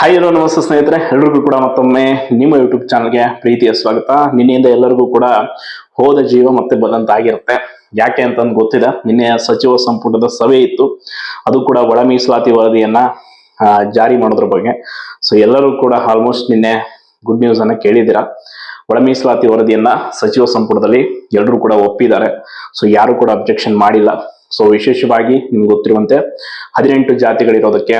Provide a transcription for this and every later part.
Hi hello ನಮಸ್ತೆ ಸ್ನೇಹಿತರೆ, ಎಲ್ರಿಗೂ ಕೂಡ ಮತ್ತೊಮ್ಮೆ ನಿಮ್ಮ ಯೂಟ್ಯೂಬ್ ಚಾನಲ್ಗೆ ಪ್ರೀತಿಯ ಸ್ವಾಗತ. ನಿನ್ನೆಯಿಂದ ಎಲ್ಲರಿಗೂ ಕೂಡ ಹೋದ ಜೀವ ಮತ್ತೆ ಬಂದಂತಾಗಿರುತ್ತೆ ಯಾಕೆ ಅಂತಂದು ಗೊತ್ತಿಲ್ಲ. ನಿನ್ನೆ ಸಚಿವ ಸಂಪುಟದ ಸಭೆ ಇತ್ತು. ಅದು ಕೂಡ ಒಳ ಮೀಸಲಾತಿ ವರದಿಯನ್ನ ಜಾರಿ ಮಾಡೋದ್ರ ಬಗ್ಗೆ. ಸೊ ಎಲ್ಲರೂ ಕೂಡ ಆಲ್ಮೋಸ್ಟ್ ನಿನ್ನೆ ಗುಡ್ ನ್ಯೂಸ್ ಅನ್ನ ಕೇಳಿದ್ದೀರಾ. ಒಳ ಮೀಸಲಾತಿ ವರದಿಯನ್ನ ಸಚಿವ ಸಂಪುಟದಲ್ಲಿ ಎಲ್ಲರೂ ಕೂಡ ಒಪ್ಪಿದ್ದಾರೆ. ಸೊ ಯಾರು ಕೂಡ ಅಬ್ಜೆಕ್ಷನ್ ಮಾಡಿಲ್ಲ. ಸೊ ವಿಶೇಷವಾಗಿ ನಿಮ್ಗೆ ಗೊತ್ತಿರುವಂತೆ ಹದಿನೆಂಟು ಜಾತಿಗಳಿರೋದಕ್ಕೆ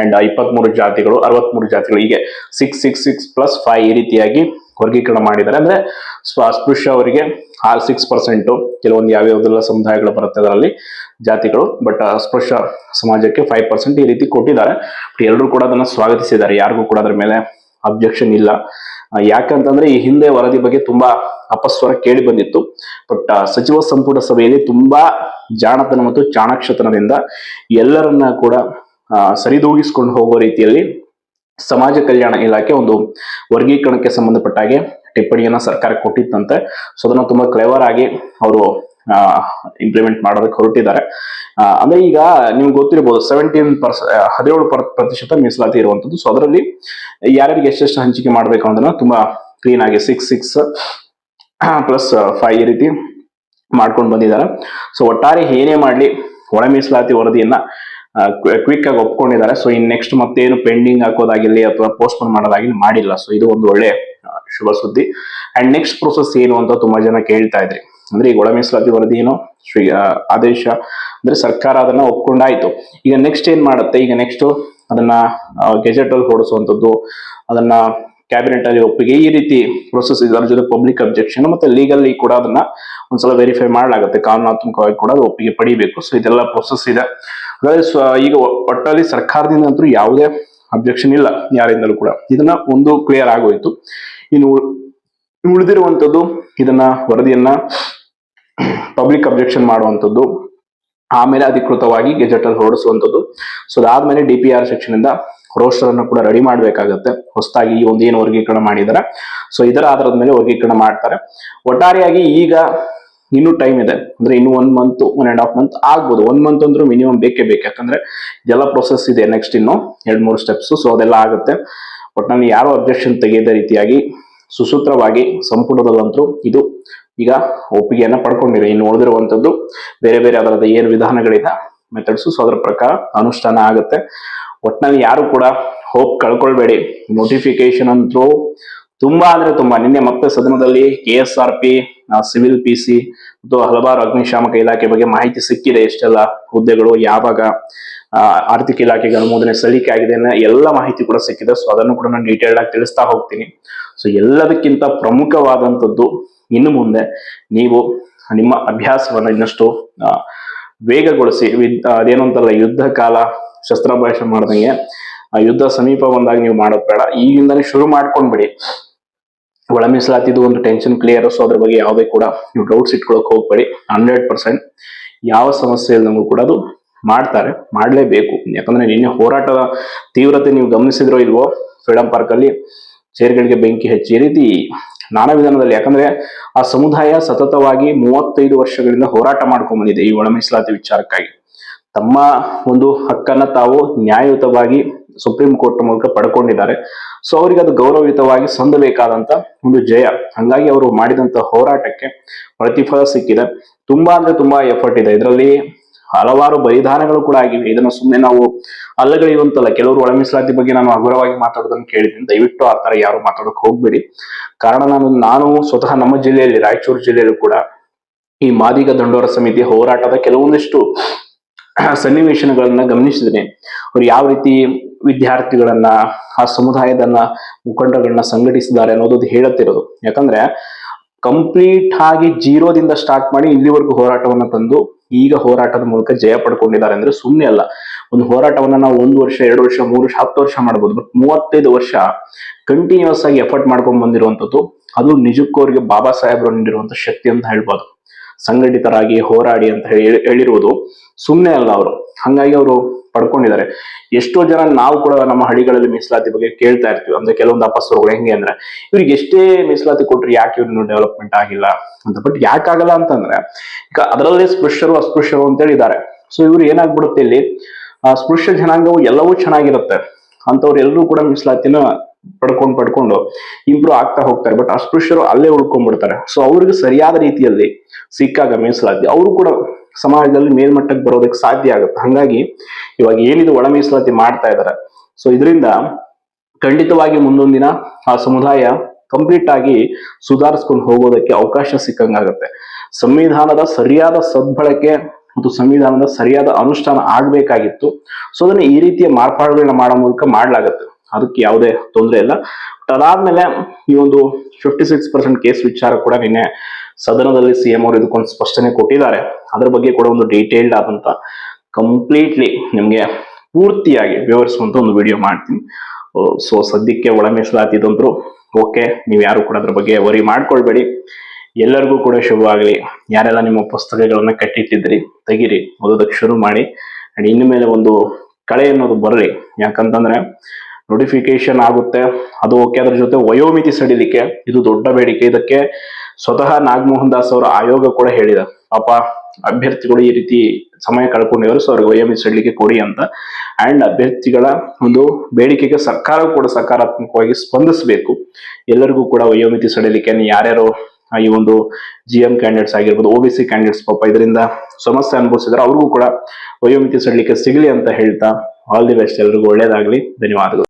ಅಂಡ್ ಇಪ್ಪತ್ಮೂರು ಜಾತಿಗಳು, ಅರವತ್ಮೂರು ಜಾತಿಗಳು. ಹೀಗೆ six six six plus five ಈ ರೀತಿಯಾಗಿ ವರ್ಗೀಕರಣ ಮಾಡಿದ್ದಾರೆ. ಅಂದ್ರೆ ಅಸ್ಪೃಶ್ಯ ಅವರಿಗೆ ಆರ್ ಸಿಕ್ಸ್ ಪರ್ಸೆಂಟ್ ಕೆಲವೊಂದು ಯಾವ್ಯಾವ್ದೆಲ್ಲ ಸಮುದಾಯಗಳು ಬರುತ್ತೆ ಅದರಲ್ಲಿ ಜಾತಿಗಳು ಬಟ್ ಅಸ್ಪೃಶ್ಯ ಸಮಾಜಕ್ಕೆ ಫೈವ್ ಪರ್ಸೆಂಟ್ ಈ ರೀತಿ ಕೊಟ್ಟಿದ್ದಾರೆ. ಎಲ್ಲರೂ ಕೂಡ ಅದನ್ನ ಸ್ವಾಗತಿಸಿದ್ದಾರೆ. ಯಾರಿಗೂ ಕೂಡ ಅದ್ರ ಮೇಲೆ ಅಬ್ಜೆಕ್ಷನ್ ಇಲ್ಲ. ಯಾಕಂತಂದ್ರೆ ಈ ಹಿಂದೆ ವರದಿ ಬಗ್ಗೆ ತುಂಬಾ ಅಪಸ್ವರ ಕೇಳಿ ಬಂದಿತ್ತು. ಬಟ್ ಸಚಿವ ಸಂಪುಟ ಸಭೆಯಲ್ಲಿ ತುಂಬಾ ಜಾಣತನ ಮತ್ತು ಚಾಣಾಕ್ಷತನದಿಂದ ಎಲ್ಲರನ್ನ ಕೂಡ ಸರಿದೂಗಿಸ್ಕೊಂಡು ಹೋಗೋ ರೀತಿಯಲ್ಲಿ ಸಮಾಜ ಕಲ್ಯಾಣ ಇಲಾಖೆ ಒಂದು ವರ್ಗೀಕರಣಕ್ಕೆ ಸಂಬಂಧಪಟ್ಟ ಹಾಗೆ ಟಿಪ್ಪಣಿಯನ್ನ ಸರ್ಕಾರ ಕೊಟ್ಟಿತ್ತಂತೆ. ಸೊ ಅದನ್ನ ತುಂಬಾ ಕ್ಲೇವರ್ ಆಗಿ ಅವರು ಇಂಪ್ಲಿಮೆಂಟ್ ಮಾಡೋದಕ್ಕೆ ಹೊರಟಿದ್ದಾರೆ. ಅಂದ್ರೆ ಈಗ ನಿಮ್ಗೆ ಗೊತ್ತಿರಬಹುದು ಸೆವೆಂಟೀನ್ ಪರ್ಸ ಹದಿನೇಳು ಪರ್- ಪ್ರತಿಶತ ಮೀಸಲಾತಿ ಇರುವಂತದ್ದು. ಸೊ ಅದರಲ್ಲಿ ಯಾರ್ಯಾರಿಗೆ ಎಷ್ಟೆಷ್ಟು ಹಂಚಿಕೆ ಮಾಡಬೇಕು ಅಂದ್ರೆ ತುಂಬಾ ಕ್ಲೀನ್ ಆಗಿ ಸಿಕ್ಸ್ ಸಿಕ್ಸ್ ಪ್ಲಸ್ ಫೈವ್ ಈ ರೀತಿ ಮಾಡ್ಕೊಂಡು ಬಂದಿದ್ದಾರೆ. ಸೊ ಒಟ್ಟಾರೆ ಏನೇ ಮಾಡಲಿ, ಒಳ ಮೀಸಲಾತಿ ವರದಿಯನ್ನ ಕ್ವಿಕ್ ಆಗಿ ಒಪ್ಕೊಂಡಿದ್ದಾರೆ. ಸೊ ಇನ್ ನೆಕ್ಸ್ಟ್ ಮತ್ತೇನು ಪೆಂಡಿಂಗ್ ಹಾಕೋದಾಗಿರ್ಲಿ ಅಥವಾ ಪೋಸ್ಟ್ಪೋನ್ ಮಾಡೋದಾಗಿರ್ಲಿ ಮಾಡಿಲ್ಲ. ಸೊ ಇದು ಒಂದು ಒಳ್ಳೆ ಶುಭ ಸುದ್ದಿ. ಅಂಡ್ ನೆಕ್ಸ್ಟ್ ಪ್ರೊಸೆಸ್ ಏನು ಅಂತ ತುಂಬಾ ಜನ ಕೇಳ್ತಾ ಇದ್ರಿ. ಅಂದ್ರೆ ಈಗ ಒಳ ಮೀಸಲಾತಿ ವರದಿ ಏನು? ಶ್ರೀ ಆದೇಶ. ಅಂದ್ರೆ ಸರ್ಕಾರ ಅದನ್ನ ಒಪ್ಕೊಂಡಾಯ್ತು. ಈಗ ನೆಕ್ಸ್ಟ್ ಏನ್ ಮಾಡುತ್ತೆ? ಈಗ ನೆಕ್ಸ್ಟ್ ಅದನ್ನ ಗೆಜೆಟ್ ಅಲ್ಲಿ ಹೊಡಿಸುವಂತದ್ದು ಅದನ್ನ ಕ್ಯಾಬಿನೆಟ್ ಅಲ್ಲಿ ಒಪ್ಪಿಗೆ. ಈ ರೀತಿ ಪ್ರೊಸೆಸ್ ಇದರ ಜೊತೆ ಪಬ್ಲಿಕ್ ಅಬ್ಜೆಕ್ಷನ್ ಮತ್ತೆ ಲೀಗಲ್ಲಿ ಕೂಡ ಅದನ್ನ ಒಂದ್ಸಲ ವೆರಿಫೈ ಮಾಡಲಾಗುತ್ತೆ. ಕಾನೂನಾತ್ಮಕವಾಗಿ ಕೂಡ ಒಪ್ಪಿಗೆ ಪಡಿಬೇಕು. ಸೊ ಇದೆಲ್ಲ ಪ್ರೊಸೆಸ್ ಇದೆ. ಈಗ ಒಟ್ಟಲ್ಲಿ ಸರ್ಕಾರದಿಂದ ಅಂತೂ ಯಾವುದೇ ಅಬ್ಜೆಕ್ಷನ್ ಇಲ್ಲ ಯಾರಿಂದಲೂ ಕೂಡ. ಇದನ್ನ ಒಂದು ಕ್ಲಿಯರ್ ಆಗೋಯ್ತು. ಇನ್ನು ಉಳಿದಿರುವಂಥದ್ದು ಇದನ್ನ ವರದಿಯನ್ನ ಪಬ್ಲಿಕ್ ಅಬ್ಜೆಕ್ಷನ್ ಮಾಡುವಂಥದ್ದು ಆಮೇಲೆ ಅಧಿಕೃತವಾಗಿ ಗೆಜೆಟ್ ಅಲ್ಲಿ ಹೊರಡಿಸುವಂಥದ್ದು ಸೊ ಅದಾದ್ಮೇಲೆ ಡಿ ಪಿ ಆರ್ ಸೆಕ್ಷನ್ ಇಂದ ರೋಸ್ಟರ್ ಅನ್ನು ಕೂಡ ರೆಡಿ ಮಾಡಬೇಕಾಗತ್ತೆ. ಹೊಸದಾಗಿ ಈ ಒಂದು ಏನು ವರ್ಗೀಕರಣ ಮಾಡಿದ್ದಾರೆ ಸೊ ಇದರ ಆಧಾರದ ಮೇಲೆ ವರ್ಗೀಕರಣ ಮಾಡ್ತಾರೆ. ಒಟ್ಟಾರೆಯಾಗಿ ಈಗ ಇನ್ನೂ ಟೈಮ್ ಇದೆ. ಅಂದ್ರೆ ಇನ್ನು one month one and half month ಆಗ್ಬೋದು. ಒನ್ ಮಂತ್ ಅಂದ್ರೂ ಮಿನಿಮಮ್ ಬೇಕೇ ಬೇಕು. ಯಾಕಂದ್ರೆ ಎಲ್ಲ ಪ್ರೊಸೆಸ್ ಇದೆ ನೆಕ್ಸ್ಟ್ ಇನ್ನು ಎರಡು, ಮೂರು ಸ್ಟೆಪ್ಸ್ ಸೊ ಅದೆಲ್ಲ ಆಗುತ್ತೆ. ಒಟ್ಟಿನಲ್ಲಿ ಯಾರು ಅಬ್ಜೆಕ್ಷನ್ ತೆಗೆಯದ ರೀತಿಯಾಗಿ ಸುಸೂತ್ರವಾಗಿ ಸಂಪುಟದಲ್ಲಂತೂ ಇದು ಈಗ ಒಪ್ಪಿಗೆಯನ್ನು ಪಡ್ಕೊಂಡಿದೆ. ಇನ್ನು ಉಳಿದಿರುವಂಥದ್ದು ಬೇರೆ ಬೇರೆ ಅದರದ ಏನು ವಿಧಾನಗಳಿದೆ ಮೆಥಡ್ಸು ಸೊ ಅದರ ಪ್ರಕಾರ ಅನುಷ್ಠಾನ ಆಗುತ್ತೆ. ಒಟ್ನಲ್ಲಿ ಯಾರು ಕೂಡ ಹೋಪ್ ಕಳ್ಕೊಳ್ಬೇಡಿ. ನೋಟಿಫಿಕೇಶನ್ ಅಂತೂ ತುಂಬಾ ಅಂದ್ರೆ ತುಂಬಾ. ನಿನ್ನೆ ಮತ್ತೆ ಸದನದಲ್ಲಿ K S R P civil P C ಮತ್ತು ಹಲವಾರು ಅಗ್ನಿಶಾಮಕ ಇಲಾಖೆ ಬಗ್ಗೆ ಮಾಹಿತಿ ಸಿಕ್ಕಿದೆ ಎಷ್ಟೆಲ್ಲ ಹುದ್ದೆಗಳು ಯಾವಾಗ ಆರ್ಥಿಕ ಇಲಾಖೆಗೆ ಅನುಮೋದನೆ ಸಲ್ಲಿಕೆ ಆಗಿದೆ ಎಲ್ಲ ಮಾಹಿತಿ ಕೂಡ ಸಿಕ್ಕಿದೆ. ಸೊ ಅದನ್ನು ಕೂಡ ನಾನು ಡೀಟೇಲ್ಡ್ ಆಗಿ ತಿಳಿಸ್ತಾ ಹೋಗ್ತೀನಿ. ಸೊ ಎಲ್ಲದಕ್ಕಿಂತ ಪ್ರಮುಖವಾದಂಥದ್ದು ಇನ್ನು ಮುಂದೆ ನೀವು ನಿಮ್ಮ ಅಭ್ಯಾಸವನ್ನು ಇನ್ನಷ್ಟು ವೇಗಗೊಳಿಸಿ ಅದೇನು ಅಂತಲ್ಲ, ಯುದ್ಧ ಕಾಲ ಶಸ್ತ್ರಾಭ್ಯಾಸ ಮಾಡ್ದಂಗೆ, ಆ, ಯುದ್ಧ ಸಮೀಪ ಬಂದಾಗ ನೀವು ಮಾಡೋದು ಬೇಡ. ಈಗಿಂದಾನೇ ಶುರು ಮಾಡ್ಕೊಂಡ್ಬಿಡಿ. ಒಳ ಮೀಸಲಾತಿದು ಒಂದು ಟೆನ್ಷನ್ ಕ್ಲಿಯರ್ ಸೊ ಅದ್ರ ಬಗ್ಗೆ ಯಾವುದೇ ಕೂಡ ನೀವು ಡೌಟ್ಸ್ ಇಟ್ಕೊಳಕ್ ಹೋಗ್ಬೇಡಿ. ಹಂಡ್ರೆಡ್ ಪರ್ಸೆಂಟ್ ಯಾವ ಸಮಸ್ಯೆ ಇಲ್ದಂಗೂ ಕೂಡ ಅದು ಮಾಡ್ತಾರೆ, ಮಾಡಲೇಬೇಕು. ಯಾಕಂದ್ರೆ ನಿನ್ನೆ ಹೋರಾಟದ ತೀವ್ರತೆ ನೀವು ಗಮನಿಸಿದ್ರೋ ಇಲ್ವೋ ಫ್ರೀಡಂ ಪಾರ್ಕ್ ಅಲ್ಲಿ ಚೇರ್ಗಳಿಗೆ ಬೆಂಕಿ ಹೆಚ್ಚಿ ರೀತಿ ನಾನಾ ವಿಧಾನದಲ್ಲಿ, ಯಾಕಂದ್ರೆ ಆ ಸಮುದಾಯ ಸತತವಾಗಿ ಮೂವತ್ತೈದು ವರ್ಷಗಳಿಂದ ಹೋರಾಟ ಮಾಡ್ಕೊಂಡ್ ಬಂದಿದೆ ಈ ಒಳ ಮೀಸಲಾತಿ ವಿಚಾರಕ್ಕಾಗಿ. ತಮ್ಮ ಒಂದು ಹಕ್ಕನ್ನ ತಾವು ನ್ಯಾಯಯುತವಾಗಿ ಸುಪ್ರೀಂ ಕೋರ್ಟ್ ಮೂಲಕ ಪಡ್ಕೊಂಡಿದ್ದಾರೆ. ಸೊ ಅವರಿಗೆ ಅದು ಗೌರವಯುತವಾಗಿ ಸಂದಬೇಕಾದಂತ ಒಂದು ಜಯ. ಹಂಗಾಗಿ ಅವರು ಮಾಡಿದಂತ ಹೋರಾಟಕ್ಕೆ ಪ್ರತಿಫಲ ಸಿಕ್ಕಿದೆ. ತುಂಬಾ ಅಂದ್ರೆ ತುಂಬಾ ಎಫರ್ಟ್ ಇದೆ. ಇದರಲ್ಲಿ ಹಲವಾರು ಬಲಿದಾನಗಳು ಕೂಡ ಆಗಿವೆ. ಇದನ್ನ ಸುಮ್ಮನೆ ನಾವು ಅಲ್ಲಗಳಿವಂತಲ್ಲ ಕೆಲವರು ಒಳ ಮೀಸಲಾತಿ ಬಗ್ಗೆ ನಾನು ಹಗುರವಾಗಿ ಮಾತಾಡೋದನ್ನು ಕೇಳಿದ್ದೀನಿ. ದಯವಿಟ್ಟು ಆ ತರ ಯಾರು ಮಾತಾಡೋಕೆ ಹೋಗ್ಬೇಡಿ. ಕಾರಣ ನಾನು ನಾನು ಸ್ವತಃ ನಮ್ಮ ಜಿಲ್ಲೆಯಲ್ಲಿ, ರಾಯಚೂರು ಜಿಲ್ಲೆಯಲ್ಲೂ ಕೂಡ ಈ ಮಾದಿಗ ದಂಡೋರ ಸಮಿತಿ ಹೋರಾಟದ ಕೆಲವೊಂದಿಷ್ಟು ಸನ್ನಿವೇಶಗಳನ್ನ ಗಮನಿಸಿದ್ರೆ ಅವ್ರು ಯಾವ ರೀತಿ ವಿದ್ಯಾರ್ಥಿಗಳನ್ನ, ಆ ಸಮುದಾಯದನ್ನ ಮುಖಂಡಗಳನ್ನ ಸಂಘಟಿಸಿದ್ದಾರೆ ಅನ್ನೋದು ಹೇಳುತ್ತಿರೋದು. ಯಾಕಂದ್ರೆ ಕಂಪ್ಲೀಟ್ ಆಗಿ ಜೀರೋದಿಂದ ಸ್ಟಾರ್ಟ್ ಮಾಡಿ ಇಲ್ಲಿವರೆಗೂ ಹೋರಾಟವನ್ನ ತಂದು ಈಗ ಹೋರಾಟದ ಮೂಲಕ ಜಯ ಪಡ್ಕೊಂಡಿದ್ದಾರೆ ಅಂದ್ರೆ ಸುಮ್ಮನೆ ಅಲ್ಲ. ಒಂದು ಹೋರಾಟವನ್ನ ನಾವು ಒಂದು ವರ್ಷ, ಎರಡು ವರ್ಷ, ಮೂರು ವರ್ಷ, ಹತ್ತು ವರ್ಷ ಮಾಡ್ಬೋದು, ಬಟ್ ಮೂವತ್ತೈದು ವರ್ಷ ಕಂಟಿನ್ಯೂಸ್ ಆಗಿ ಎಫರ್ಟ್ ಮಾಡ್ಕೊಂಡ್ ಬಂದಿರುವಂತದ್ದು ಅದು ನಿಜಕ್ಕೂ ಅವರಿಗೆ ಬಾಬಾ ಸಾಹೇಬ್ರು ನೀಡಿರುವಂತ ಶಕ್ತಿ ಅಂತ ಹೇಳ್ಬೋದು. ಸಂಘಟಿತರಾಗಿ ಹೋರಾಡಿ ಅಂತ ಹೇಳಿ ಹೇಳಿರುವುದು ಸುಮ್ಮನೆ ಅಲ್ಲ ಅವರು. ಹಂಗಾಗಿ ಅವರು ಪಡ್ಕೊಂಡಿದ್ದಾರೆ. ಎಷ್ಟೋ ಜನ ನಾವು ಕೂಡ ನಮ್ಮ ಹಳ್ಳಿಗಳಲ್ಲಿ ಮೀಸಲಾತಿ ಬಗ್ಗೆ ಕೇಳ್ತಾ ಇರ್ತೀವಿ. ಅಂದ್ರೆ ಕೆಲವೊಂದು ಅಪಸ್ವರಗಳು ಹೆಂಗೆ ಅಂದ್ರೆ, ಇವ್ರಿಗೆ ಎಷ್ಟೇ ಮೀಸಲಾತಿ ಕೊಟ್ರು ಯಾಕೆ ಇವ್ರನ್ನು ಡೆವಲಪ್ಮೆಂಟ್ ಆಗಿಲ್ಲ ಅಂತ. ಬಟ್ ಯಾಕಾಗಲ್ಲ ಅಂತಂದ್ರೆ, ಈಗ ಅದರಲ್ಲೇ ಸ್ಪೃಶ್ಯರು ಅಸ್ಪೃಶ್ಯರು ಅಂತ ಹೇಳಿದ್ದಾರೆ. ಸೊ ಇವ್ರು ಏನಾಗ್ಬಿಡುತ್ತೆ ಇಲ್ಲಿ? ಸ್ಪೃಶ್ಯ ಜನಾಂಗವು ಎಲ್ಲವೂ ಚೆನ್ನಾಗಿರುತ್ತೆ. ಅಂತವ್ರು ಎಲ್ಲರೂ ಕೂಡ ಮೀಸಲಾತಿನ ಪಡ್ಕೊಂಡು ಪಡ್ಕೊಂಡು ಇಂಪ್ರೂವ್ ಆಗ್ತಾ ಹೋಗ್ತಾರೆ. ಬಟ್ ಅಸ್ಪೃಶ್ಯರು ಅಲ್ಲೇ ಉಳ್ಕೊಂಡ್ಬಿಡ್ತಾರೆ. ಸೊ ಅವ್ರಿಗೆ ಸರಿಯಾದ ರೀತಿಯಲ್ಲಿ ಸಿಕ್ಕಾಗ ಮೀಸಲಾತಿ ಅವರು ಕೂಡ ಸಮಾಜದಲ್ಲಿ ಮೇಲ್ಮಟ್ಟಕ್ಕೆ ಬರೋದಕ್ಕೆ ಸಾಧ್ಯ ಆಗುತ್ತೆ. ಹಂಗಾಗಿ ಇವಾಗ ಏನಿದು ಒಳ ಮೀಸಲಾತಿ ಮಾಡ್ತಾ ಇದ್ದಾರೆ ಸೊ ಇದರಿಂದ ಖಂಡಿತವಾಗಿ ಮುಂದೊಂದಿನ ದಿನ ಆ ಸಮುದಾಯ ಕಂಪ್ಲೀಟ್ ಆಗಿ ಸುಧಾರಿಸ್ಕೊಂಡು ಹೋಗೋದಕ್ಕೆ ಅವಕಾಶ ಸಿಕ್ಕಂಗಾಗುತ್ತೆ. ಸಂವಿಧಾನದ ಸರಿಯಾದ ಸದ್ಬಳಕೆ ಮತ್ತು ಸಂವಿಧಾನದ ಸರಿಯಾದ ಅನುಷ್ಠಾನ ಆಗ್ಬೇಕಾಗಿತ್ತು. ಸೊ ಅದನ್ನ ಈ ರೀತಿಯ ಮಾರ್ಪಾಡುಗಳನ್ನ ಮಾಡೋ ಮೂಲಕ ಮಾಡ್ಲಾಗತ್ತೆ. ಅದಕ್ಕೆ ಯಾವುದೇ ತೊಂದರೆ ಇಲ್ಲ. ಬಟ್ ಅದಾದ್ಮೇಲೆ ಈ ಒಂದು ಫಿಫ್ಟಿ ಸಿಕ್ಸ್ ಪರ್ಸೆಂಟ್ ಕೇಸ್ ವಿಚಾರ ಕೂಡ ನಿನ್ನೆ ಸದನದಲ್ಲಿ ಸಿಎಂ ಅವರು ಇದಕ್ಕೊಂದು ಸ್ಪಷ್ಟನೆ ಕೊಟ್ಟಿದ್ದಾರೆ. ಅದ್ರ ಬಗ್ಗೆ ಕೂಡ ಒಂದು ಡೀಟೇಲ್ಡ್ ಆದಂತ ಕಂಪ್ಲೀಟ್ಲಿ ನಿಮ್ಗೆ ಪೂರ್ತಿಯಾಗಿ ವಿವರಿಸುವಂತ ಒಂದು ವಿಡಿಯೋ ಮಾಡ್ತೀನಿ. ಸೊ ಸದ್ಯಕ್ಕೆ ಒಳ ಓಕೆ ನೀವು ಯಾರು ಕೂಡ ಅದ್ರ ಬಗ್ಗೆ ವರಿ ಮಾಡ್ಕೊಳ್ಬೇಡಿ. ಎಲ್ಲರಿಗೂ ಕೂಡ ಶುಭವಾಗಲಿ. ಯಾರೆಲ್ಲ ನಿಮ್ಮ ಪುಸ್ತಕಗಳನ್ನ ಕಟ್ಟಿಟ್ಟಿದ್ರಿ ತೆಗಿರಿ, ಓದೋದಕ್ಕೆ ಶುರು ಮಾಡಿ. ಅಂಡ್ ಇನ್ನು ಮೇಲೆ ಒಂದು ಕಳೆ ಅನ್ನೋದು ಬರಲಿ. ಯಾಕಂತಂದ್ರೆ ನೋಟಿಫಿಕೇಶನ್ ಆಗುತ್ತೆ. ಅದು ಓಕೆ ಅದ್ರ ಜೊತೆ ವಯೋಮಿತಿ ಸಡಿಲಿಕ್ಕೆ ಇದು ದೊಡ್ಡ ಬೇಡಿಕೆ. ಇದಕ್ಕೆ ಸ್ವತಃ ನಾಗಮೋಹನ್ ದಾಸ್ ಅವರ ಆಯೋಗ ಕೂಡ ಹೇಳಿದ. ಪಾಪ ಅಭ್ಯರ್ಥಿಗಳು ಈ ರೀತಿ ಸಮಯ ಕಳ್ಕೊಂಡಿದ್ದಾರೆ ಸೊ ಅವ್ರಿಗೆ ವಯೋಮಿತಿ ಸಡಿಲಿಕ್ಕೆ ಕೊಡಿ ಅಂತ. ಅಂಡ್ ಅಭ್ಯರ್ಥಿಗಳ ಒಂದು ಬೇಡಿಕೆಗೆ ಸರ್ಕಾರ ಕೂಡ ಸಕಾರಾತ್ಮಕವಾಗಿ ಸ್ಪಂದಿಸಬೇಕು. ಎಲ್ಲರಿಗೂ ಕೂಡ ವಯೋಮಿತಿ ಸಡಿಲಿಕ್ಕೆ ಯಾರ್ಯಾರು ಈ ಒಂದು ಜಿ ಎಂ ಕ್ಯಾಂಡಿಡೇಟ್ಸ್ ಆಗಿರ್ಬೋದು ಒ ಬಿ ಸಿ ಕ್ಯಾಂಡಿಡೇಟ್ಸ್ ಪಾಪ ಇದರಿಂದ ಸಮಸ್ಯೆ ಅನುಭವಿಸಿದ್ರೆ ಅವ್ರಿಗೂ ಕೂಡ ವಯೋಮಿತಿ ಸಡಿಲಿಕ್ಕೆ ಸಿಗಲಿ ಅಂತ ಹೇಳ್ತಾ ಆಲ್ ದಿ ಬೆಸ್ಟ್ ಎಲ್ರಿಗೂ ಒಳ್ಳೇದಾಗಲಿ. ಧನ್ಯವಾದಗಳು.